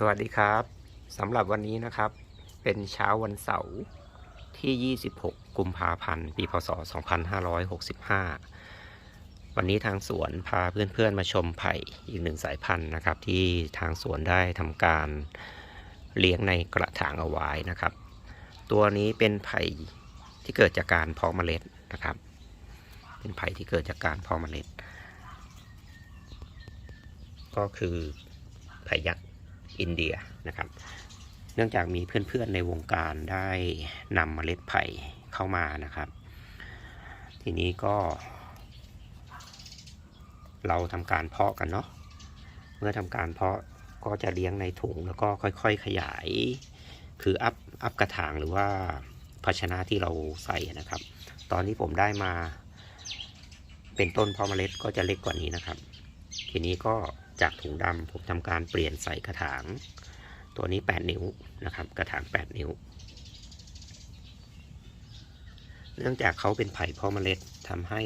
สวัสดีครับสำหรับวันนี้นะครับ เป็นเช้าวันเสาร์ที่ 26 กุมภาพันธ์ ปี พศ 2565 วันนี้ทางสวนพาเพื่อนๆมาชมไผ่อีกหนึ่งสายพันธุ์นะครับ ที่ทางสวนได้ทำการเลี้ยงในกระถางเอาไว้นะครับ ตัวนี้เป็นไผ่ที่เกิดจากการเพาะเมล็ดนะครับ เป็นไผ่ที่เกิดจากการเพาะเมล็ด ก็คือไผ่ยักษ์ อินเดียนะครับ เนื่องจากมีเพื่อนๆในวงการได้นำเมล็ดไผ่เข้ามานะครับ ทีนี้ก็ เราทำการเพาะกันเนาะเมื่อทำการเพาะก็จะเลี้ยงในถุงแล้วก็ค่อยๆขยาย คืออัพอัพกระถางหรือว่าภาชนะที่เราใส่นะครับ ตอนที่ผมได้มา เป็นต้นเพาะเมล็ดก็จะเล็กกว่านี้นะครับ ทีนี้ก็ จากถุงดำผมทำการเปลี่ยนใส่กระถาง ตัวนี้ 8 นิ้วนะครับ กระถาง 8 นิ้ว เนื่องจากเขาเป็นไผ่พาะเมล็ดทำให้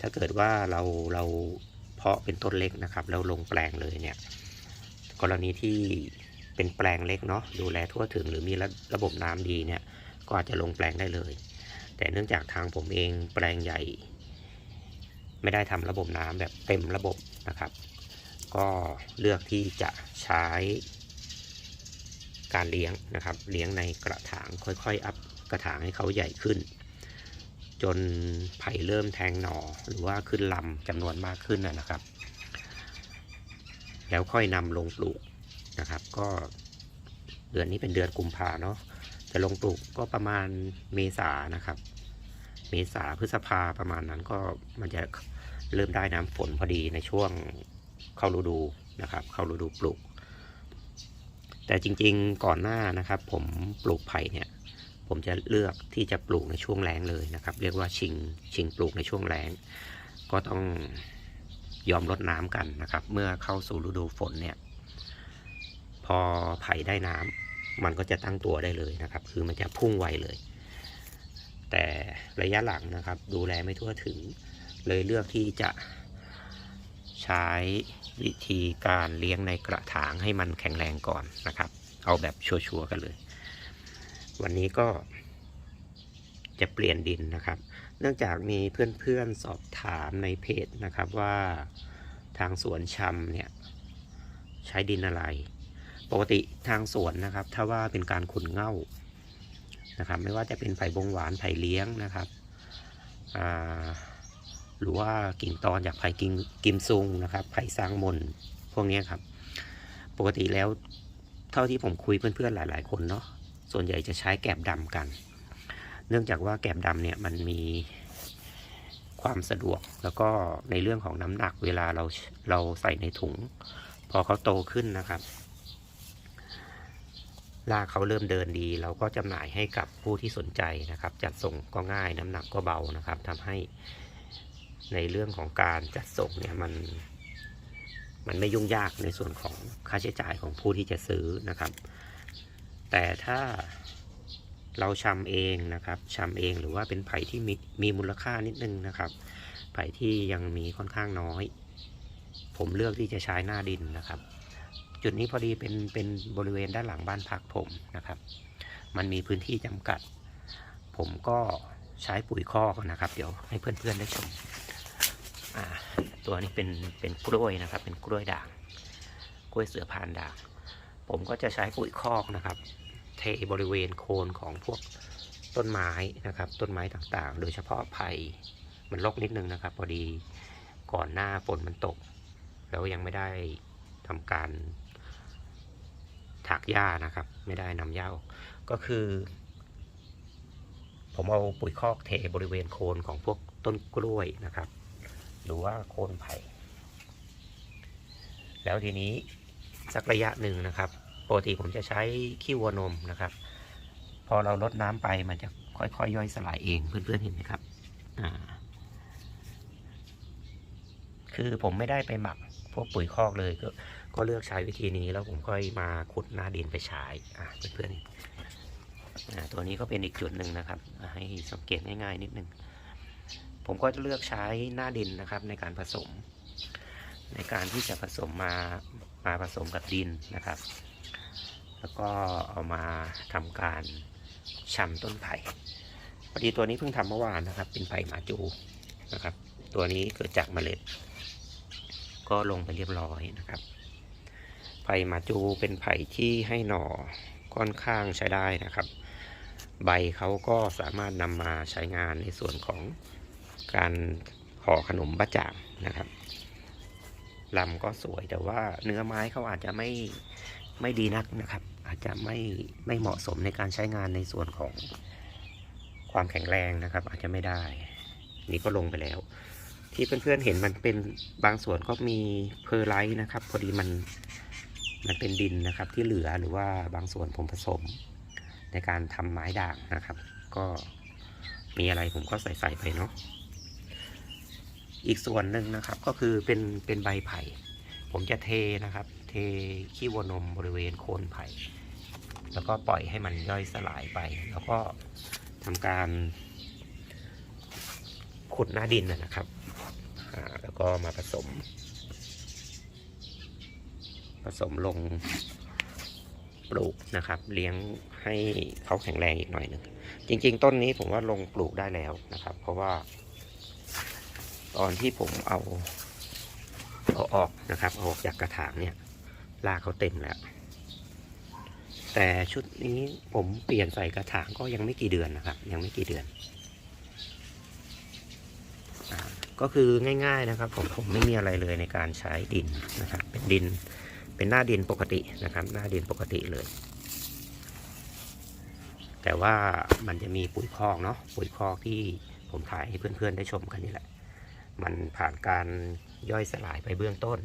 ถ้าเกิดว่าเราเราเพาะเป็นต้นเล็กนะครับแล้วลงแปลงเลยเนี่ย กรณีที่เป็นแปลงเล็กเนาะดูแลทั่วถึงหรือมีระระบบน้ำดีเนี่ย ก็อาจจะลงแปลงได้เลย แต่เนื่องจากทางผมเองแปลงใหญ่ไม่ได้ทำระบบน้ำแบบเต็มระบบ นะครับ ก็เลือกที่จะใช้การเลี้ยงนะครับ เลี้ยงในกระถางค่อยๆ อัพกระถางให้เขาใหญ่ขึ้น จนไผ่เริ่มแทงหน่อหรือว่าขึ้นลำจำนวนมากขึ้นนะนะครับ แล้วค่อยนำลงปลูกนะครับ ก็เดือนนี้เป็นเดือนกุมภาเนาะจะลงปลูกก็ประมาณเมษานะครับ เมษาพฤษภาประมาณนั้นก็มันจะ เริ่มได้น้ำฝนพอดีในช่วงเข้าฤดูนะครับ เข้าฤดูปลูก แต่จริงๆก่อนหน้านะครับ ผมปลูกไผ่เนี่ย ผมจะเลือกที่จะปลูกในช่วงแล้งเลยนะครับ เรียกว่าชิงชิงปลูกในช่วงแล้ง ก็ต้องยอมลดน้ำกันนะครับ เมื่อเข้าสู่ฤดูฝนเนี่ย พอไผ่ได้น้ำมันก็จะตั้งตัวได้เลยนะครับ คือมันจะพุ่งไวเลย แต่ระยะหลังนะครับ ดูแลไม่ทั่วถึง เลยเลือกที่จะใช้วิธีการเลี้ยงในกระถางให้มันแข็งแรงก่อนนะครับ เอาแบบชัวร์ๆกันเลย วันนี้ก็จะเปลี่ยนดินนะครับ เนื่องจากมีเพื่อนๆสอบถามในเพจนะครับว่าทางสวนชำเนี่ยใช้ดินอะไร ปกติทางสวนนะครับ ถ้าว่าเป็นการขุนเง่านะครับ ไม่ว่าจะเป็นไผ่บงหวานไผ่เลี้ยงนะครับอ่า หรือว่ากิ่งตอนจากไผ่กิมกิมซุงนะครับ ไผ่ซางมนพวกนี้ครับ ปกติแล้วเท่าที่ผมคุยเพื่อนๆหลาย ๆ คนเนาะส่วนใหญ่จะใช้แกบดำกัน เนื่องจากว่าแกบดำเนี่ยมันมีความสะดวกแล้วก็ในเรื่องของน้ำหนักเวลาเราเราใส่ในถุง พอเขาโตขึ้นนะครับลากเขาเริ่มเดินดี เราก็จำหน่ายให้กับผู้ที่สนใจนะครับ จัดส่งก็ง่ายน้ำหนักก็เบานะครับทำให้ ในเรื่องของการจัดส่งเนี่ยมันมันไม่ยุ่งยากในส่วนของค่าใช้จ่ายของผู้ที่จะซื้อนะครับ แต่ถ้าเราชำเองนะครับชำเองหรือว่าเป็นไผ่ที่มีมีมูลค่านิดนึงนะครับ ไผ่ที่ยังมีค่อนข้างน้อย ผมเลือกที่จะใช้หน้าดินนะครับ จุดนี้พอดีเป็นเป็นบริเวณด้านหลังบ้านพักผมนะครับ มันมีพื้นที่จำกัด ผมก็ใช้ปุ๋ยคอกนะครับ เดี๋ยวให้เพื่อนๆได้ชม ตัวนี้เป็นเป็นกล้วยนะครับ เป็นกล้วยด่าง กล้วยเสือพานด่าง ผมก็จะใช้ปุ๋ยคอกนะครับ เทบริเวณโคนของพวกต้นไม้นะครับ ต้นไม้ต่างๆ โดยเฉพาะไผ่มันรกนิดนึงนะครับ พอดีก่อนหน้าฝนมันตก แล้วยังไม่ได้ทำการถากหญ้านะครับ ไม่ได้นำหญ้าก็คือ ผมเอาปุ๋ยคอกเทบริเวณโคนของพวกต้นกล้วยนะครับ รือว่าโคนไผ่ แล้วทีนี้สักระยะหนึ่งนะครับปกติผมจะใช้ขี้วัวนมนะครับ พอเราลดน้ำไปมันจะค่อยๆย่อยสลายเองเพื่อนๆเห็นไหมครับคือผมไม่ได้ไปหมักพวกปุ๋ยคอกเลยก็ก็เลือกใช้วิธีนี้แล้วผมค่อยมาขุดหน้าดินไปใช้อะเพื่อนๆตัวนี้ก็เป็นอีกจุดหนึ่งนะครับ ให้สังเกตง่ายๆนิดนึง ผมก็จะเลือกใช้หน้าดินนะครับในการผสม ในการที่จะผสมมามาผสมกับดินนะครับ แล้วก็เอามาทำการชำต้นไผ่พอดีตัวนี้เพิ่งทำเมื่อวานนะครับ เป็นไผ่หมาจูนะครับ ตัวนี้เกิดจากเมล็ด ก็ลงไปเรียบร้อยนะครับไผ่หมาจูเป็นไผ่ที่ให้หน่อค่อนข้างใช้ได้นะครับ ใบเขาก็สามารถนำมาใช้งานในส่วนของ การห่อขนมบะจ่างนะครับลำก็สวยแต่ว่าเนื้อไม้เขาอาจจะไม่ไม่ดีนักนะครับ อาจจะไม่ไม่เหมาะสมในการใช้งานในส่วนของความแข็งแรงนะครับ อาจจะไม่ได้ นี่ก็ลงไปแล้ว ที่เพื่อนๆเห็นมันเป็นบางส่วนก็มีเพอร์ไลท์นะครับ พอดีมันมันเป็นดินนะครับที่เหลือหรือว่าบางส่วนผมผสมในการทำไม้ด่างนะครับ ก็มีอะไรผมก็ใส่ใส่ไปเนาะ อีกส่วนหนึ่งนะครับก็คือเป็นเป็นใบไผ่ ผมจะเทนะครับ เทขี้วัวนมบริเวณโคนไผ่ แล้วก็ปล่อยให้มันย่อยสลายไป แล้วก็ทำการขุดหน้าดินนะครับ แล้วก็มาผสม ผสมลงปลูกนะครับ เลี้ยงให้เขาแข็งแรงอีกหน่อยหนึ่งจริง ๆ ต้นนี้ผมว่าลงปลูกได้แล้วนะครับ เพราะว่า ตอนที่ผมเอาเอาออกนะครับออกจากกระถางเนี่ยรากเขาเต็มแล้ว แต่ชุดนี้ผมเปลี่ยนใส่กระถางก็ยังไม่กี่เดือนนะครับ ยังไม่กี่เดือนอก็คือง่ายๆนะครับ ผมผมไม่มีอะไรเลยในการใช้ดินนะครับเป็นดินเป็นหน้าดินปกตินะครับ หน้าดินปกติเลย แต่ว่ามันจะมีปุ๋ยคอกเนาะปุ๋ยคอกที่ผมถ่ายให้เพื่อนๆได้ชมกันนี่แหละ มันผ่านการย่อยสลายไปเบื้องต้น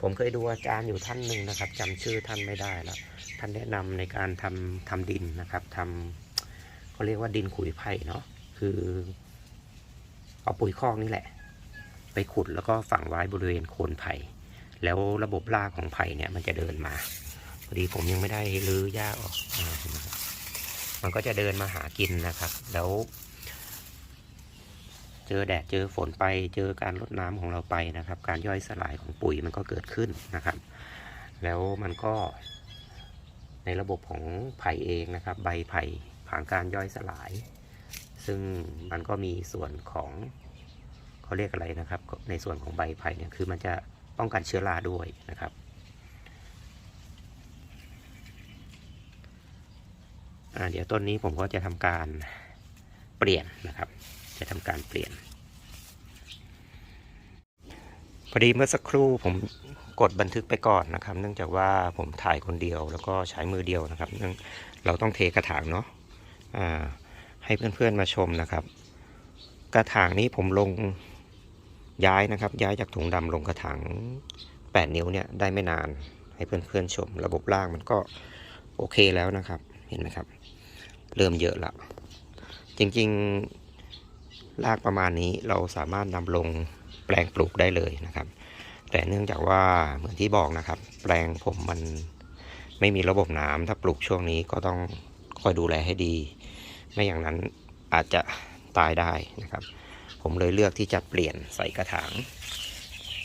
ผมเคยดูอาจารย์อยู่ท่านหนึ่งนะครับจำชื่อท่านไม่ได้แล้วท่านแนะนำในการทำทำดินนะครับทำเขาเรียกว่าดินขุยไผ่เนาะคือ เอาปุ๋ยคอกนี่แหละ ไปขุดแล้วก็ฝังไว้บริเวณโคนไผ่แล้วระบบรากของไผ่เนี่ยมันจะเดินมาพอดีผมยังไม่ได้รื้อหญ้าออกมันก็จะเดินมาหากินนะครับ แล้ว เจอแดดเจอฝนไป เจอการรดน้ำของเราไปนะครับ การย่อยสลายของปุ๋ยมันก็เกิดขึ้นนะครับ แล้วมันก็ในระบบของไผ่เองนะครับ ใบไผ่ผ่านการย่อยสลาย ซึ่งมันก็มีส่วนของเขาเรียกอะไรนะครับ ในส่วนของใบไผ่เนี่ยคือมันจะป้องกันเชื้อราด้วยนะครับเดี๋ยวต้นนี้ผมก็จะทำการเปลี่ยนนะครับ จะทำการเปลี่ยน พอดีเมื่อสักครู่ผมกดบันทึกไปก่อนนะครับ เนื่องจากว่าผมถ่ายคนเดียวแล้วก็ใช้มือเดียวนะครับเนื่องเราต้องเทกระถางเนาะให้เพื่อนๆมาชมนะครับ กระถางนี้ผมลงย้ายนะครับ ย้ายจากถุงดำลงกระถาง8 นิ้วเนี่ยได้ไม่นานให้เพื่อนๆชม ระบบล่างมันก็โอเคแล้วนะครับ เห็นไหมครับ เริ่มเยอะละจริงๆ รากประมาณนี้เราสามารถนำลงแปลงปลูกได้เลยนะครับ แต่เนื่องจากว่าเหมือนที่บอกนะครับ แปลงผมมันไม่มีระบบน้ำถ้าปลูกช่วงนี้ก็ต้องคอยดูแลให้ดี ไม่อย่างนั้นอาจจะตายได้นะครับ ผมเลยเลือกที่จะเปลี่ยนใส่กระถาง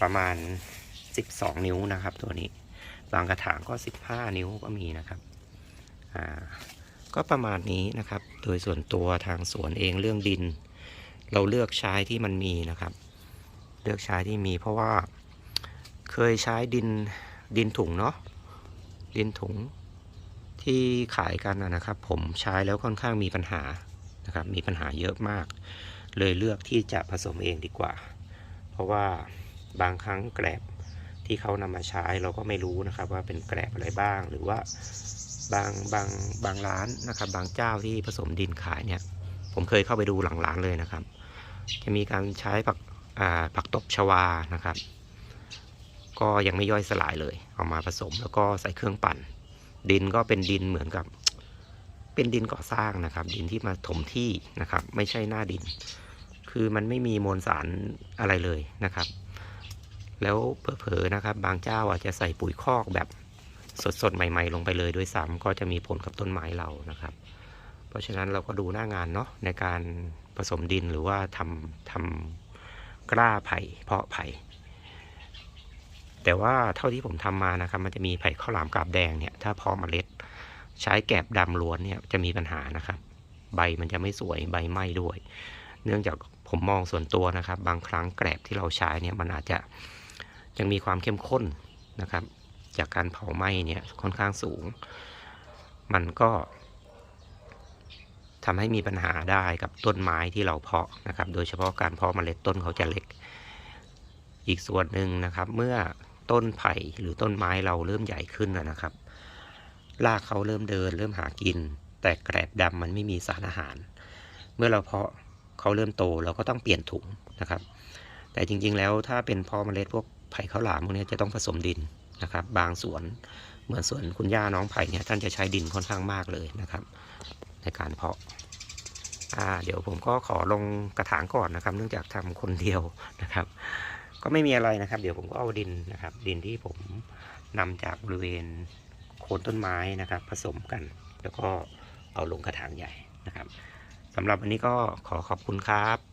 ประมาณ 12 นิ้วนะครับ ตัวนี้บางกระถางก็ 15 นิ้วก็มีนะครับอ่าก็ประมาณนี้นะครับ โดยส่วนตัวทางสวนเองเรื่องดิน เราเลือกใช้ที่มันมีนะครับ เลือกใช้ที่มีเพราะว่าเคยใช้ดินดินถุงเนาะดินถุงที่ขายกันนะครับ ผมใช้แล้วค่อนข้างมีปัญหานะครับ มีปัญหาเยอะมาก เลยเลือกที่จะผสมเองดีกว่า เพราะว่าบางครั้งแกลบที่เขานำมาใช้เราก็ไม่รู้นะครับ ว่าเป็นแกลบอะไรบ้าง หรือว่าบางบางบางร้านนะครับ บางเจ้าที่ผสมดินขายเนี่ย ผมเคยเข้าไปดูหลังร้านเลยนะครับ จะมีการใช้ผักผักตบชวานะครับ ก็ยังไม่ย่อยสลายเลย เอามาผสมแล้วก็ใส่เครื่องปั่น ดินก็เป็นดินเหมือนกับ เป็นดินก่อสร้างนะครับ ดินที่มาถมที่นะครับ ไม่ใช่หน้าดิน คือมันไม่มีมวลสารอะไรเลยนะครับ แล้วเผลอๆนะครับ บางเจ้าอาจจะใส่ปุ๋ยคอกแบบสดๆใหม่ ๆ ลงไปเลยด้วยซ้ำก็จะมีผลกับต้นไม้เรานะครับ เพราะฉะนั้นเราก็ดูหน้างานเนาะในการ ผสมดินหรือว่าทำทำกล้าไผ่เพาะไผ่แต่ว่าเท่าที่ผมทำมานะครับมันจะมีไผ่ข้าวหลามกาบแดงเนี่ยถ้าเพาะเมล็ด ใช้แกบดำล้วนเนี่ยจะมีปัญหานะครับ ใบมันจะไม่สวยใบไหม้ด้วย เนื่องจากผมมองส่วนตัวนะครับ บางครั้งแกลบที่เราใช้เนี่ยมันอาจจะยังมีความเข้มข้นนะครับ จากการเผาไหม้เนี่ยค่อนข้างสูง มันก็ ทำให้มีปัญหาได้กับต้นไม้ที่เราเพาะนะครับ โดยเฉพาะการเพาะเมล็ดต้นเขาจะเล็ก อีกส่วนหนึ่งนะครับ เมื่อต้นไผ่หรือต้นไม้เราเริ่มใหญ่ขึ้นนะครับรากเขาเริ่มเดิน เริ่มหากิน แต่แกลบดำมันไม่มีสารอาหาร เมื่อเราเพาะเขาเริ่มโตเราก็ต้องเปลี่ยนถุงนะครับ แต่จริงๆแล้วถ้าเป็นเพาะเมล็ดพวกไผ่ข้าวหลามพวกนี้จะต้องผสมดินนะครับ บางสวนเหมือนสวนคุณย่าน้องไผ่เนี่ยท่านจะใช้ดินค่อนข้างมากเลยนะครับ ในการเพาะาเดี๋ยวผมก็ขอลงกระถางก่อนนะครับ เนื่องจากทำคนเดียวนะครับ ก็ไม่มีอะไรนะครับ เดี๋ยวผมก็เอาดินนะครับ ดินที่ผมนำจากบริเวณโคนต้นไม้นะครับ ผสมกัน แล้วก็เอาลงกระถางใหญ่นะครับสำหรับวันนี้ก็ขอขอบคุณครับ